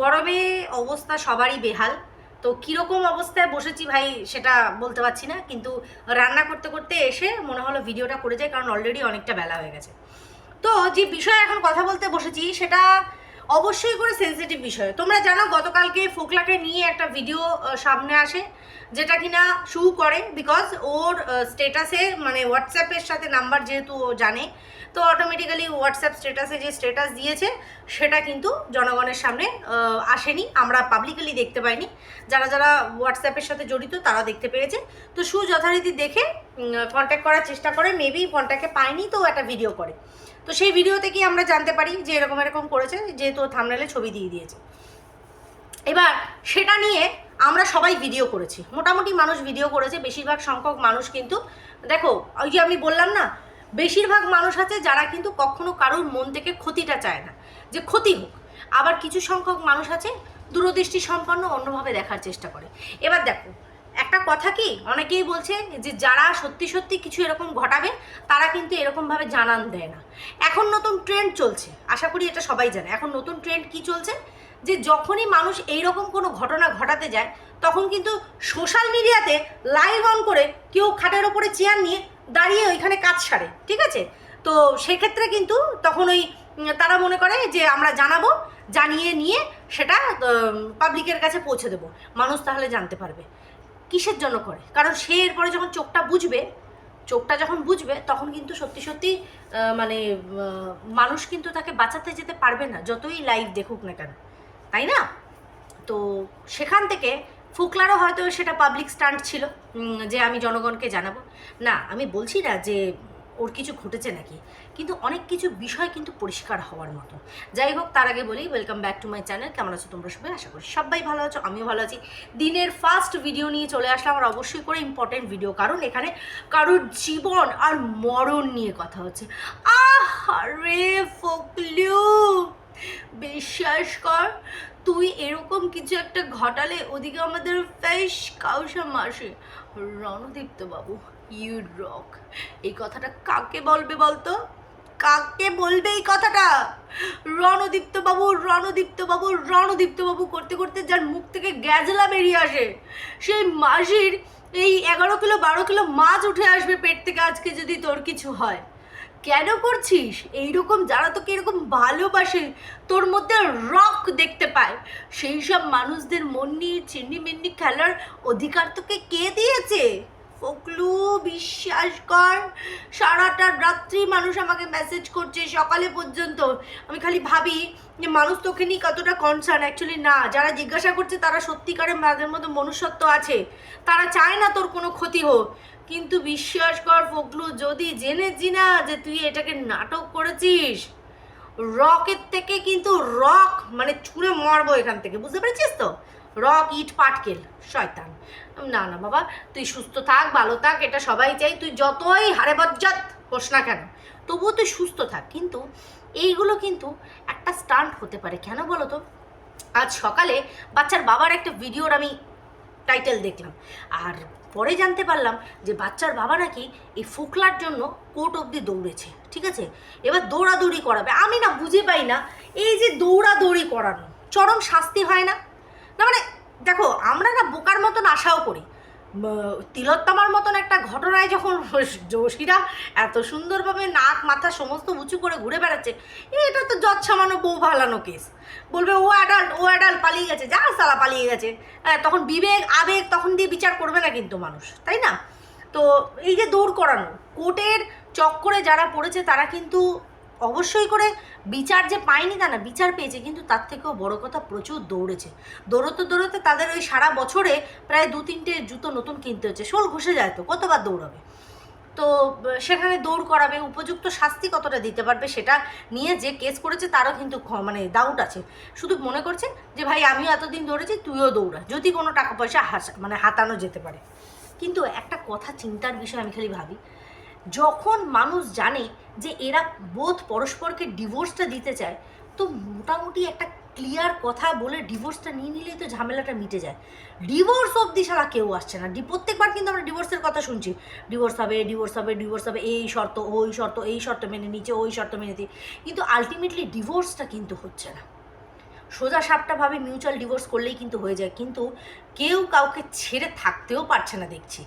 গরমে অবস্থা সবারই বেহাল। তো কীরকম অবস্থায় বসেছি ভাই সেটা বলতে পারছি না, কিন্তু রান্না করতে করতে এসে মনে হলো ভিডিওটা করে যায় কারণ অলরেডি অনেকটা বেলা হয়ে গেছে। তো যে বিষয়ে এখন কথা বলতে বসেছি সেটা অবশ্যই করে সেন্সিটিভ বিষয়। তোমরা জানো গতকালকে ফোকলাকে নিয়ে একটা ভিডিও সামনে আসে। যেটা কিনা শু করে বিকজ ওর স্টেটাসে মানে হোয়াটসঅ্যাপের সাথে নাম্বার যেহেতু ও জানে, তো অটোমেটিক্যালি হোয়াটসঅ্যাপ স্টেটাসে যে স্টেটাস দিয়েছে, সেটা কিন্তু জনগণের সামনে আসেনি, আমরা পাবলিকলি দেখতে পাইনি। যারা যারা হোয়াটসঅ্যাপের সাথে জড়িত, তারা দেখতে পেরেছে। তো সু যথারীতি দেখে কন্ট্যাক্ট করার চেষ্টা করে মেবি কন্ট্যাক্টে পায়নি, তো একটা ভিডিও করে। তো সেই ভিডিও থেকেই আমরা জানতে পারি যে এরকম এরকম করেছে, যেহেতু থামনালে ছবি দিয়ে দিয়েছে। এবার সেটা নিয়ে আমরা সবাই ভিডিও করেছি। মোটামুটি মানুষ ভিডিও করেছে, বেশিরভাগ সংখ্যক মানুষ কিন্তু, দেখো, ওই যে আমি বললাম না, বেশিরভাগ মানুষ আছে যারা কিন্তু কখনো কারোর মন থেকে ক্ষতিটা চায় না, যে ক্ষতি হোক। আবার কিছু সংখ্যক মানুষ আছে, দূরদৃষ্টি সম্পন্ন অন্যভাবে দেখার চেষ্টা করে। এবার দেখো, একটা কথা কি, অনেকেই বলছে যে যারা সত্যি সত্যি কিছু এরকম ঘটাবে, তারা কিন্তু এরকমভাবে জানান দেয় না। এখন নতুন ট্রেন্ড চলছে, আশা করি এটা সবাই জানে। এখন নতুন ট্রেন্ড কি চলছে? যে যখনই মানুষ এই রকম কোনো ঘটনা ঘটাতে যায়, তখন কিন্তু সোশ্যাল মিডিয়াতে লাইভ অন করে কেউ খাটের ওপরে চেয়ার নিয়ে দাঁড়িয়ে ওইখানে কাজ সারে, ঠিক আছে? তো সেক্ষেত্রে কিন্তু তখন ওই তারা মনে করে যে আমরা জানাব, জানিয়ে নিয়ে সেটা পাবলিকের কাছে পৌঁছে দেবো। মানুষ তাহলে জানতে পারবে। কিসের জন্য করে? কারণ সে এরপরে যখন চোখটা বুঝবে, চোখটা যখন বুঝবে, তখন কিন্তু সত্যি সত্যি মানে মানুষ কিন্তু তাকে বাঁচাতে যেতে পারবে না, যতই লাইভ দেখুক না কেন। তাই না? তো সেখান থেকে ফুকলারও হয়তো সেটা পাবলিক স্টান্ট ছিল যে আমি জনগণকে জানাব। না, আমি বলছি না যে ওর কিছু ঘটেছে নাকি, কিন্তু অনেক কিছু বিষয় কিন্তু পরিষ্কার হওয়ার মতো। যাই হোক, তার আগে বলি welcome back to my channel কেমন আছো তোমরা সবাই? আশা করি সবাই ভালো আছো, আমিও ভালো আছি। দিনের ফার্স্ট ভিডিও নিয়ে চলে আসলাম, আর অবশ্যই করে ইম্পর্টেন্ট ভিডিও কারণ এখানে কারোর জীবন আর মরণ নিয়ে কথা হচ্ছে। আরে ফকলু! বিশ্বাস কর তুই এরকম কিছু একটা ঘটালে ওদিকে আমাদের ফেস কাউসা মাসে রণদীপ্ত বাবু ইউ রক এই কথাটা কাকে বলবে বলতো? কাকে বলবে এই কথাটা? রণদীপ্ত বাবু রণদীপ্ত বাবু রণদীপ্ত বাবু করতে করতে যার মুখ থেকে গ্যাজলা বেরিয়ে আসে। সেই মাসির এই এগারো কিলো, বারো কিলো মাছ উঠে আসবে পেট থেকে আজকে যদি তোর কিছু হয়। কেন করছিস? এইরকম যারা তোকে এরকম ভালোবাসে, তোর মধ্যে রক দেখতে পায়। সেই সব মানুষদের মন নিয়ে চিন্নি মিন্নি খেলার অধিকার তোকে কে দিয়েছে? ফকলু বিশ্বাস কর, সারাটা রাত্রি মানুষ আমাকে মেসেজ করছে সকালে পর্যন্ত। আমি খালি ভাবি যে মানুষ তোকে নিয়ে কতটা কনসার্ন অ্যাকচুয়ালি না, যারা জিজ্ঞাসা করছে তারা সত্যিকারের মাঝের মধ্যে মনুষ্যত্ব আছে। তারা চায় না তোর কোনো ক্ষতি হোক। কিন্তু বিশ্বাস কর ফকলু যদি জেনেছি না যে তুই এটাকে নাটক করেছিস, রকের থেকে কিন্তু রক মানে ছুঁড়ে মরবো এখান থেকে, বুঝতে পেরেছিস তো? রক ইট পাটকেল, শয়তান। না না, বাবা, তুই সুস্থ থাক, ভালো থাক, এটা সবাই চাই, তুই যতই হারে বজ্জাত হোস না কেন, তবুও তুই সুস্থ থাক। কিন্তু এইগুলো কিন্তু একটা স্টান্ট হতে পারে, কেন বলো তো? আজ সকালে বাচ্চার বাবার একটা ভিডিওর আমি টাইটেল দেখলাম। আর পরে জানতে পারলাম যে বাচ্চার বাবা নাকি এই ফোকলার জন্য কোর্ট অবধি দৌড়েছে, ঠিক আছে? এবার দৌড়াদৌড়ি করাবে। আমি না বুঝে পাই না, এই যে দৌড়াদৌড়ি করানো, চরম শাস্তি হয় না? না মানে দেখো, আমরা না বোকার মতন আশাও করি তিলোত্তমার মতন একটা ঘটনায় যখন যোশীরা এত সুন্দরভাবে নাক, মাথা সমস্ত উঁচু করে ঘুরে বেড়াচ্ছে, এটা তো যৎ সামান্য বউ ভালানো কেস। বলবে, ও অ্যাডাল্ট ও অ্যাডাল্ট পালিয়ে গেছে, যা সালা পালিয়ে গেছে। হ্যাঁ তখন বিবেক, আবেগ তখন দিয়ে বিচার করবে না কিন্তু মানুষ, তাই না? তো এই যে দৌড় করানো, কোর্টের চক্করে যারা পড়েছে তারা কিন্তু অবশ্যই করে বিচার যে পায়নি তা না, বিচার পেয়েছে, কিন্তু তার থেকেও বড় কথা প্রচুর দৌড়েছে। দৌড়তে দৌড়তে তাদের ওই সারা বছরে প্রায় দু তিনটে জুতো নতুন কিনতে হচ্ছে, শোল ঘষে যায় তো, কতবার দৌড়াবে? তো সেখানে দৌড় করাবে, উপযুক্ত শাস্তি কতটা দিতে পারবে সেটা নিয়ে যে কেস করেছে তারও কিন্তু মানে ডাউট আছে। শুধু মনে করছে যে, ভাই, আমিও এতদিন দৌড়েছি, তুইও দৌড়া, যদি কোনো টাকা পয়সা হাস মানে হাতানো যেতে পারে। কিন্তু একটা কথা, চিন্তার বিষয় আমি খালি ভাবি, যখন মানুষ জানে যে এরা বোধ পরস্পরকে ডিভোর্সটা দিতে চায়, তো মোটামুটি একটা ক্লিয়ার কথা বলে ডিভোর্সটা নিয়ে নিলেই তো ঝামেলাটা মিটে যায়। ডিভোর্স অবধি সারা কেউ আসছে না। প্রত্যেকবার কিন্তু আমরা ডিভোর্সের কথা শুনছি। ডিভোর্স হবে ডিভোর্স হবে ডিভোর্স হবে, এই শর্ত, ওই শর্ত, এই শর্ত মেনে নিচে ওই শর্ত মেনে দিয়ে কিন্তু আলটিমেটলি ডিভোর্সটা কিন্তু হচ্ছে না। সোজা সাপটা ভাবে মিউচুয়াল ডিভোর্স করলেই কিন্তু হয়ে যায়। কিন্তু কেউ কাউকে ছেড়ে থাকতেও পারছে না দেখছি।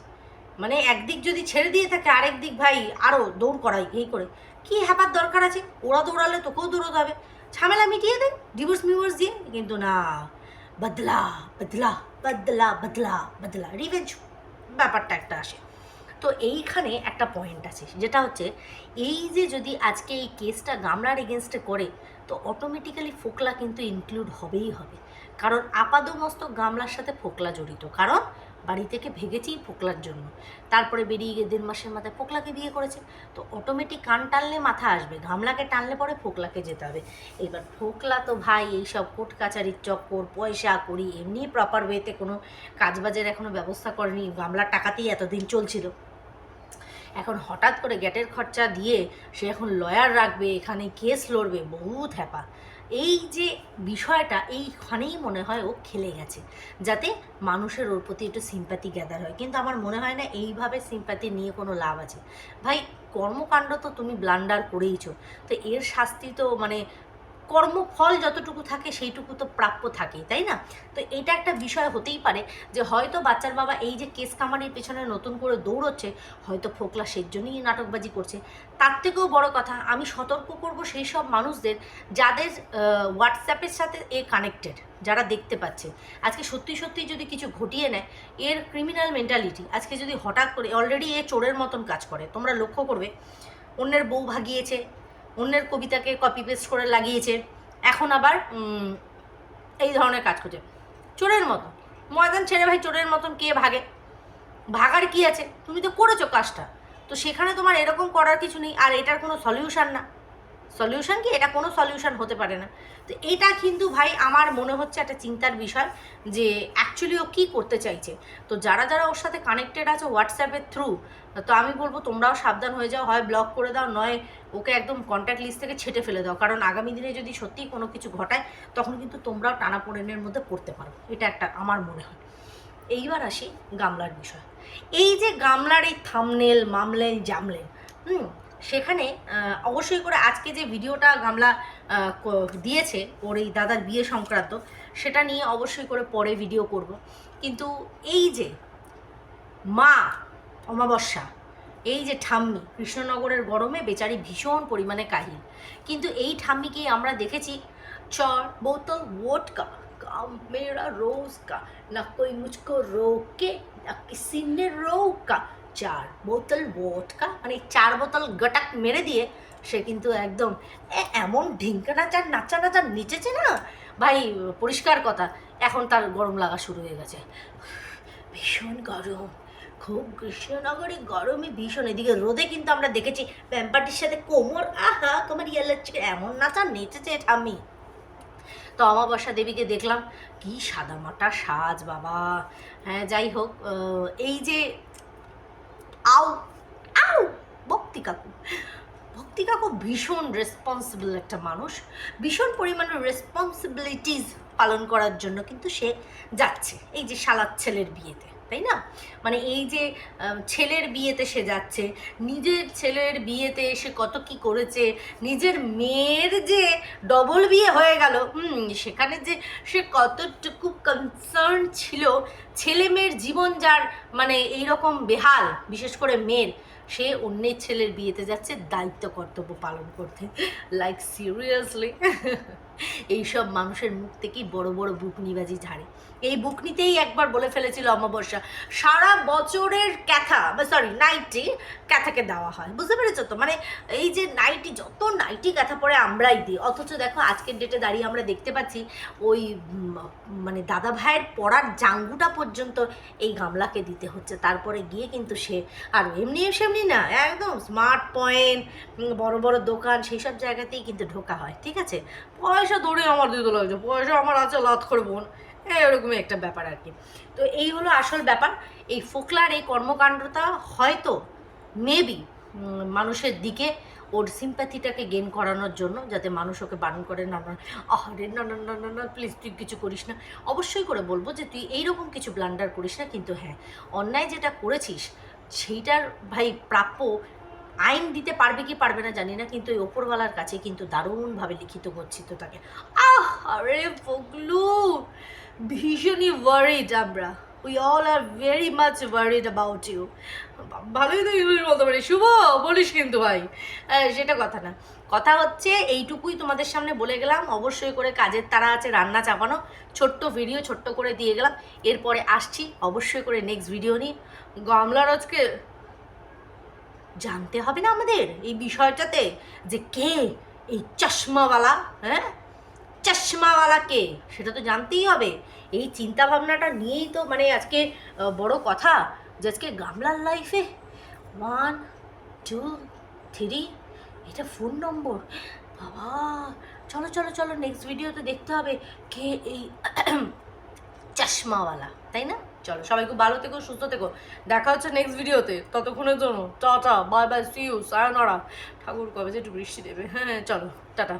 মানে একদিক যদি ছেড়ে দিয়ে থাকে, আরেক দিক ভাই আরও দৌড় করাই, এই করে। কি হ্যাপার দরকার আছে? ওরা দৌড়ালে তোকেও দৌড়াতে হবে। ঝামেলা মিটিয়ে দেন ডিভোর্স মিভোর্স দিয়ে, কিন্তু না। বদলা বদলা বদলা বদলা বদলা রিভেঞ্জ ব্যাপারটা একটা আসে। তো এইখানে একটা পয়েন্ট আছে, যেটা হচ্ছে এই যে যদি আজকে এই কেসটা গামলার এগেনস্টে করে, তো অটোমেটিক্যালি ফোকলা কিন্তু ইনক্লুড হবেই হবে। কারণ আপাদমস্তক গামলার সাথে ফোকলা জড়িত। কারণ বাড়ি থেকে ভেগেছি ফোকলার জন্য। তারপরে বেরিয়ে গিয়ে দেড় মাসের মাথায় ফোকলাকে বিয়ে করেছে। তো অটোমেটিক কান টানলে মাথা আসবে গামলাকে টানলে পরে ফোকলাকে যেতে হবে। এবার ফোকলা তো ভাই এইসব কোর্ট কাচারির চক্কর, পয়সা করি এমনি প্রপার ওয়েতে কোনো কাজবাজের এখনও ব্যবস্থা করেনি গামলার টাকাতেই এতদিন চলছিল। এখন হঠাৎ করে গ্যাটের খরচা দিয়ে সে এখন লয়ার রাখবে, এখানে কেস লড়বে বহুত হ্যাপা এই যে বিষয়টা, এইখানেই মনে হয় ও খেলে গেছে। যাতে মানুষের ওর প্রতি একটু সিম্প্যাথি গ্যাদার হয়। কিন্তু আমার মনে হয় না এইভাবে সিম্প্যাথি নিয়ে কোনো লাভ আছে। ভাই, কর্মকাণ্ড তো তুমি ব্লান্ডার করেইছো। তো এর শাস্তি তো মানে কর্মফল যতটুকু থাকে সেইটুকু তো প্রাপ্য থাকে তাই না? তো এটা একটা বিষয় হতেই পারে যে হয়তো বাচ্চার বাবা এই যে কেস কামানির পেছনে নতুন করে দৌড়চ্ছে, হয়তো ফোকলা সেই জন্যই নাটকবাজি করছে। তার থেকেও বড় কথা, আমি সতর্ক করব সেই সব মানুষদের যাদের হোয়াটসঅ্যাপের সাথে এ কানেক্টেড যারা দেখতে পাচ্ছে। আজকে সত্যি সত্যি যদি কিছু ঘটিয়ে নেয়, এর ক্রিমিনাল মেন্টালিটি আজকে যদি হঠাৎ করে অলরেডি এ চোরের মতন কাজ করে, তোমরা লক্ষ্য করবে, অন্যের বউ ভাগিয়েছে অন্যের কবিতাকে কপি পেস্ট করে লাগিয়েছে। এখন আবার এই ধরনের কাজ করছে। চোরের মতন। ময়দান ছেড়ে ভাই চোরের মতন কে ভাগে? ভাগার কি আছে? তুমি তো করেছ কাজটা। তো সেখানে তোমার এরকম করার কিছু নেই, আর এটার কোনো সলিউশন না। সলিউশন কি? এটা কোনো সলিউশন হতে পারে না। তো এটা কিন্তু ভাই আমার মনে হচ্ছে একটা চিন্তার বিষয় যে অ্যাকচুয়ালি ও কী করতে চাইছে। তো যারা যারা ওর সাথে কানেক্টেড আছে হোয়াটসঅ্যাপের থ্রু তো আমি বলব তোমরাও সাবধান হয়ে যাও, হয় ব্লক করে দাও, নয় ওকে একদম কন্ট্যাক্ট লিস্ট থেকে ছেটে ফেলে দাও। কারণ আগামী দিনে যদি সত্যিই কোনো কিছু ঘটায়, তখন কিন্তু তোমরাও টানাপোড়েনের মধ্যে পড়তে পারো। এটা একটা আমার মনে হয়। এইবার আসি গামলার বিষয়। এই যে গামলার এই থামনেল মামলেন জামলেন হুম? সেখানে আহ, অবশ্যই করে আজকে যে ভিডিওটা গামলা আহ, ক- দিয়েছে ওর এই দাদার বিয়ে সংক্রান্ত সেটা নিয়ে অবশ্যই করে পরে ভিডিও করব কিন্তু এই যে মা অমাবস্যা এই যে ঠাম্মি কৃষ্ণনগরের গরমে বেচারি ভীষণ পরিমাণে কাহিল কিন্তু এই ঠাম্মিকেই আমরা দেখেছি চার বোতল वोटका काम मेरा रोज का ना कोई मुझको रोके ना किसी ने रोका চার বোতল ভোটকা মানে চার বোতল গটাক মেরে দিয়ে সে কিন্তু একদম এমন ঢিঙ্কা নাচার নাচা নাচা নিচেছে না? ভাই, পরিষ্কার কথা, এখন তার গরম লাগা শুরু হয়ে গেছে। ভীষণ গরম, খুব কৃষ্ণনগরে গরমে ভীষণ, এদিকে রোদে কিন্তু আমরা দেখেছি প্যাম্পাটির সাথে কোমর, আহা, কোমর ইয়ালাচ্ছে এমন নাচা নেচেছে ঠাম্মি। তো অমাবস্যা দেবীকে দেখলাম, কি সাদামাটা সাজ বাবা। হ্যাঁ যাই হোক এই যে আউ আউ, ভক্তি কাকু। ভক্তি কাকু ভীষণ রেসপন্সিবল একটা মানুষ। ভীষণ পরিমাণের রেসপন্সিবিলিটিস পালন করার জন্য কিন্তু সে যাচ্ছে, এই যে শালার ছেলের বিয়েতে। তাই না? মানে এই যে ছেলের বিয়েতে সে যাচ্ছে, নিজের ছেলের বিয়েতে সে কত কি করেছে, নিজের মেয়ের যে ডবল বিয়ে হয়ে গেল, হুম, সেখানে যে সে কতটুকু কনসার্ন ছিল, ছেলে মেয়ের জীবন যার মানে এইরকম বেহাল, বিশেষ করে মেয়ের, সে অন্যের ছেলের বিয়েতে যাচ্ছে, দায়িত্ব কর্তব্য পালন করতে। লাইক সিরিয়াসলি এইসব মানুষের মুখ থেকেই বড় বড় বুকনিবাজি ঝাড়ে। এই বুকনিতেই একবার বলে ফেলেছিল অমাবস্যা, সারা বছরের ক্যাথা সরি নাইটি ক্যাথাকে দেওয়া হয়। বুঝতে পেরেছ তো? মানে এই যে নাইটি, যত নাইটি ক্যাথা পরে আমরাই দিই, অথচ দেখো আজকের ডেটে দাঁড়িয়ে আমরা দেখতে পাচ্ছি ওই মানে দাদা ভাইয়ের পড়ার জাঙ্গুটা পর্যন্ত এই গামলাকে দিতে হচ্ছে। তারপরে গিয়ে কিন্তু সে, আর এমনি সেমনি না, একদম স্মার্ট পয়েন্ট বড় বড় দোকান সেই সব জায়গাতেই কিন্তু ঢোকা হয়, ঠিক আছে? পয়সা দৌড়ে আমার দিতে লাগছে পয়সা আমার আছে লাত করে বোন। হ্যাঁ এরকমই একটা ব্যাপার আর কি। তো এই হলো আসল ব্যাপার। এই ফোকলার এই কর্মকাণ্ডটা হয়তো মেবি মানুষের দিকে ওর সিম্প্যাথিটাকে গেন করানোর জন্য, যাতে মানুষ ওকে বারণ করে, না না, আহারে, না না না না না প্লিজ তুই কিছু করিস না। অবশ্যই করে বলব যে, তুই এইরকম কিছু ব্লান্ডার করিস না। কিন্তু হ্যাঁ অন্যায় যেটা করেছিস, সেইটার ভাই প্রাপ্য আইন দিতে পারবে কি পারবে না জানি না, কিন্তু ওই ওপরওয়ালার কাছে কিন্তু দারুণভাবে লিখিত গচ্ছিত থাকে আহ, আরে পগলু ভীষণই ওয়ারিড আমরা। We all are very much worried about you ভালোই তো ইংলিশ বলতে পারি। শুভ, বলিস কিন্তু ভাই। সেটা কথা না। কথা হচ্ছে এইটুকুই তোমাদের সামনে বলে গেলাম। অবশ্যই করে কাজের তারা আছে, রান্না চাপানো। ছোট্ট ভিডিও ছোট্ট করে দিয়ে গেলাম। এরপরে আসছি। অবশ্যই করে নেক্সট ভিডিও নিয়ে। গামলার আজকে জানতে হবে না আমাদের এই বিষয়টাতে যে কে এই চশমাওয়ালা হ্যাঁ? চশমাওয়ালা কে? সেটা তো জানতেই হবে। এই চিন্তা ভাবনাটা নিয়েই তো মানে আজকে বড় কথা যে আজকে গামলার লাইফে ওয়ান টু থ্রি এটা ফোন নম্বর বাবা, চলো চলো চলো নেক্সট ভিডিওতে দেখতে হবে কে এই চশমাওয়ালা, তাই না? চলো, সবাই খুব ভালো থেকো, সুস্থ থেকো। দেখা হচ্ছে নেক্সট ভিডিওতে ততক্ষণের জন্য, tata bye bye see you sayonara ঠাকুর কবে যে একটু বৃষ্টি দেবে। হ্যাঁ চলো, টাটা।